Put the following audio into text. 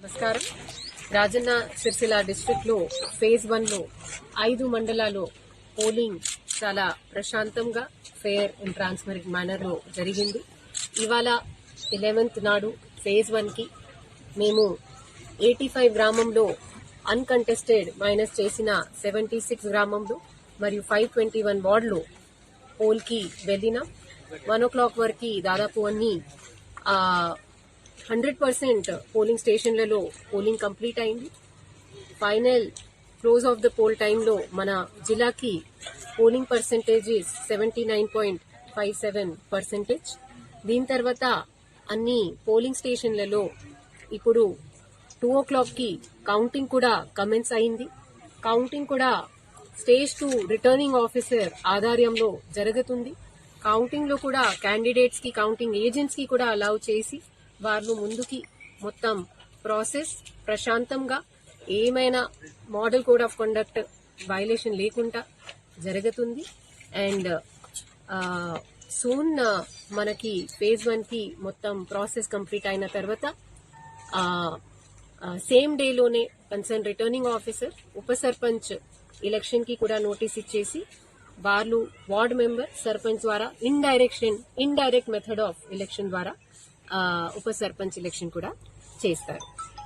నమస్కారం. రాజన్న సిరిసిల్ల డిస్ట్రిక్ట్లో ఫేజ్ వన్లో ఐదు మండలాల్లో పోలింగ్ చాలా ప్రశాంతంగా ఫేర్ అండ్ ట్రాన్స్పరెంట్ మేనర్లో జరిగింది. ఇవాళ ఎలెవెన్త్ నాడు ఫేజ్ వన్కి మేము ఎయిటీ ఫైవ్ గ్రామంలో అన్కంటెస్టెడ్ మైనస్ చేసిన సెవెంటీ సిక్స్ గ్రామంలో మరియు ఫైవ్ ట్వంటీ వన్ వార్డులో పోల్కి వెళ్ళినాం. వన్ ఓ క్లాక్ వరకు దాదాపు అన్ని హండ్రెడ్ పర్సెంట్ పోలింగ్ స్టేషన్లలో పోలింగ్ కంప్లీట్ అయింది. Final close of the poll టైంలో మన జిల్లాకి polling percentage seventy nine point five seven percentage. దీని తర్వాత అన్ని పోలింగ్ స్టేషన్లలో ఇప్పుడు టూ ఓ క్లాక్కి కౌంటింగ్ కూడా కమెన్స్ అయింది. కౌంటింగ్ కూడా స్టేజ్ టు రిటర్నింగ్ ఆఫీసర్ ఆధ్వర్యంలో జరుగుతుంది. కౌంటింగ్లో కూడా క్యాండిడేట్స్కి కౌంటింగ్ ఏజెంట్స్కి కూడా అలౌ చేసి వాళ్ళు ముందుకి మొత్తం ప్రాసెస్ ప్రశాంతంగా ఏమైనా model code of conduct violation లేకుండా జరుగుతుంది. అండ్ సూన్ మనకి ఫేజ్ వన్కి మొత్తం ప్రాసెస్ కంప్లీట్ అయిన తర్వాత సేమ్ డేలోనే కన్సర్న్ రిటర్నింగ్ ఆఫీసర్ ఉప సర్పంచ్ ఎలక్షన్కి కూడా నోటీస్ ఇచ్చేసి వాళ్ళు వార్డ్ మెంబర్ సర్పంచ్ ద్వారా in direction in direct method of election ద్వారా ఉప సర్పంచ్ ఎలక్షన్ కూడా చేస్తారు.